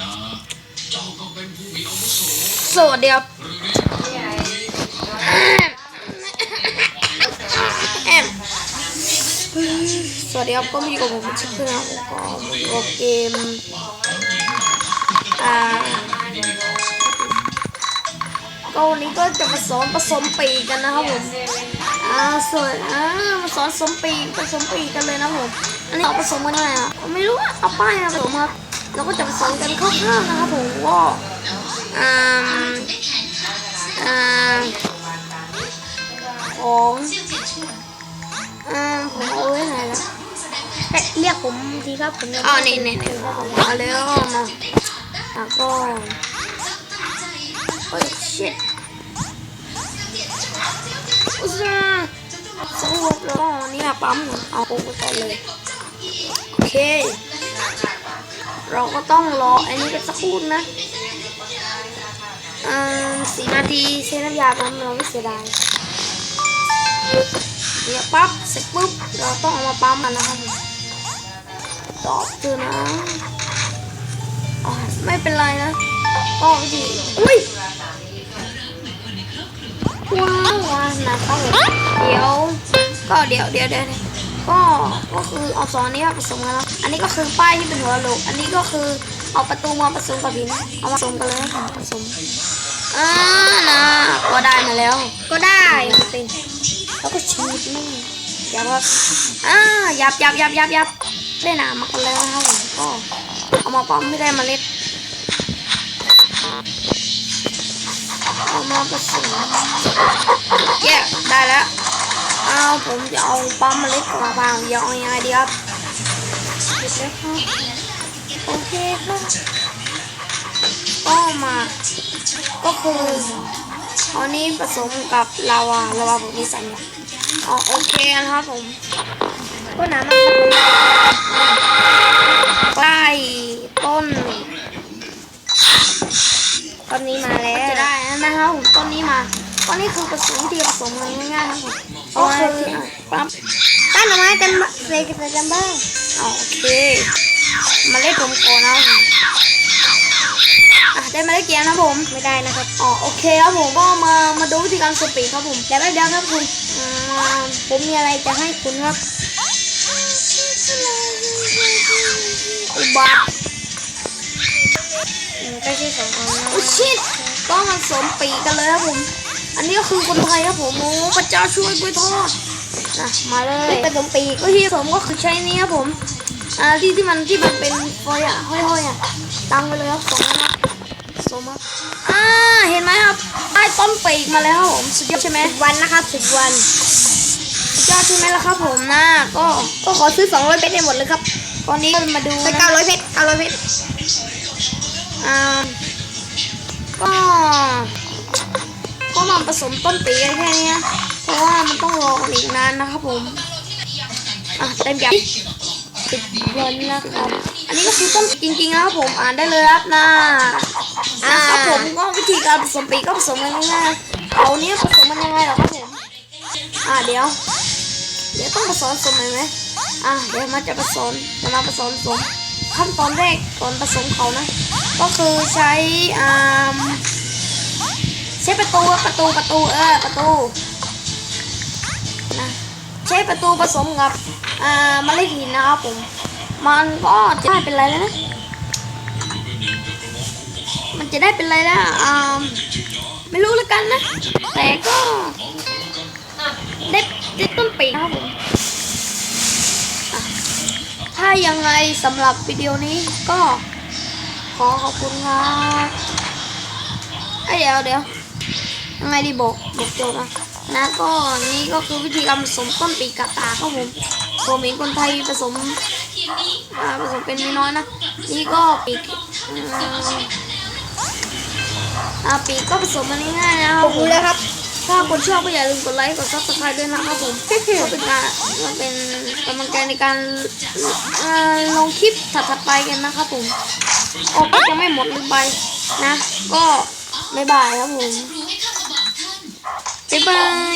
นะ เจ้าก็เป็นผู้มีอาวุโสสวัสดีครับสวัสดีครับก็มีกับผมชื่อเพื่อนครับก็เกมอ่าก็วันนี้ก็จะมาสอนผสมปีกันนะครับผมอ่าส่วนอ่ามาสอนผสมปีกผสมปีกกันเลยนะผมอันนี้เอาผสมกันยังไงอะไม่รู้อะเอาป้ายมาผสมครับ แล้วก็จะผสมกันคร่าวๆนะครับผมก็อ่าอ่าของอ่าผมเอาไว้ไหนละเรียกผมทีครับผมอ๋อนี่นี่เป็นี่ครับผมเอาเลยเอามาแล้วก็โอ้ย shit อุตส่าห์สรุปแล้วเนี่ยปั๊มเอาปุ๊บไปต่อเลยโอเค เราก็ต้องรออันนี้กันสักครู่นะอ่าสี่นาทีเซน้ำยาปั๊มเราไม่เสียดายเนี่ยปั๊บเสร็จปุ๊บเราต้องเอามาปั๊มกันนะครับตอบเธอนะอ่าไม่เป็นไรนะก็วิธีอุ้ยว้าวว้าวนะครับเดี๋ยวก็เดี๋ยวเดี๋ยวเดี๋ยว ก็ก็คือเอาสองอันนี้มาผสมกันแล้วอันนี้ก็คือป้ายที่เป็นหัวโลก อันนี้ก็คือเอาประตูมาผสมกับหินเอามาผสมกันเลยนะผสมอ่านะก็ได้มาแล้ว ก็ได้เป็นแล้วก็ชีสนี่ยับครับอ่ายับยับยับยับยับได้หนามากันแล้วนะครับผมก็เอามาปั๊มไม่ได้เมล็ดเอามาผสมแยกได้แล้วเอา ผมจะเอาปั๊มเมล็ดกับมะพร้าวเดี๋ยวเอายังไงดีครับหยุดเลยครับโอเคครับก็มา ก็คือเอนนี้ผสมกับลาวาลาวาผมมีสัญญาอ๋อโอเคนะครับผม ก็น้ำมัน มาต้นนี้คือผสมวิธีผสมกันง่ายๆนะครับผมก็คือปั๊บตั้งเอาไว้เต็มใส่ใส่จำบ้างอ๋อโอเค มาเล่นผมก่อนนะครับผมอะได้มาเล่นเกียร์นะครับผมไม่ได้นะครับอ๋อโอเคครับผมก็มามาดูวิธีการสปีดครับผมเดี๋ยวแป๊บเดียวครับคุณอ่าผมมีอะไรจะให้คุณครับอุบัติอืมก็ใช่สองอันนะโอ้ชิตก็มันสวมปีกกันเลยครับผม อันนี้ก็คือคนไทยครับผมโอ้พระเจ้าช่วยกล้วยทอดนะมาเลยนี่เป็นสมปีกวิธีผสมก็คือใช้นี้ครับผมอ่าที่ที่มันที่มันเป็นฟอยอะห้อยๆอะตั้งไปเลยครับสองนะครับสมครับอ่าเห็นไหมครับได้ต้นปีกมาแล้วครับผมสุดยอดใช่ไหมวันนะครับสิบวันสุดยอดใช่ไหมล่ะครับผมนะก็ก็ขอซื้อสองร้อยเพชรได้หมดเลยครับ ตอนนี้เรามาดูไปนะเก้าร้อยเพชรเก้าร้อยเพชรอ่าก็ก็มา ผสมต้นปีกันแค่นี้เพราะว่ามันต้องรอกันอีกนานนะครับผม อะเต็มอย่างสิบวันนะครับ อันนี้ก็คือต้นจริงๆนะครับผมอ่านได้เลยครับนะนะครับผมก็วิธีการผสมปีก็ผสมกันง่ายๆเอาเนี้ยผสมมันยังไงเหรอครับผมอ่าเดี๋ยว เดี๋ยวต้องผสมผสมไหมอะเดี๋ยวมาจะผสมจะมาผสมผสมขั้นตอนแรกก่อนผสมเขานะ ก็คือใช้อ่า ใช้ประตูอะประตูประตูเออประตูนะใช้ประตูผสมกับอ่าเมล็ดหินนะครับผมมันก็จะได้เป็นไรแล้วนะมันจะได้เป็นไรแล้วอ่าไม่รู้แล้วกันนะ แต่ก็ได้ได้ต้นปีนะครับผมถ้ายังไงสำหรับวิดีโอนี้ก็ขอขอบคุณครับเดี๋ยวเดี๋ยว ยังไงดีบอกบอกโจทย์นะนะก็นี่ก็คือวิธีการผสมต้นปีกกะตาครับผมผมเห็นคนไทยผสมอ่าผสมเป็นน้อยๆนะ นี่ก็ปีกอืมอ่าปีกก็ผสมมันง่ายๆนะคผรับมผรู้มแล้วครับ ถ้าคนชอบก็อย่าลืมกดไลค์กดซับสไครต์ด้วยนะครับผมก็เป็นการมันเป็นกำลังใจในการอ่าลงคลิปถัดๆไปกันนะครับผมโอ้ก็ยังไม่หมดลืมไปนะ ก็บ๊ายบายครับผม บ๊ายบาย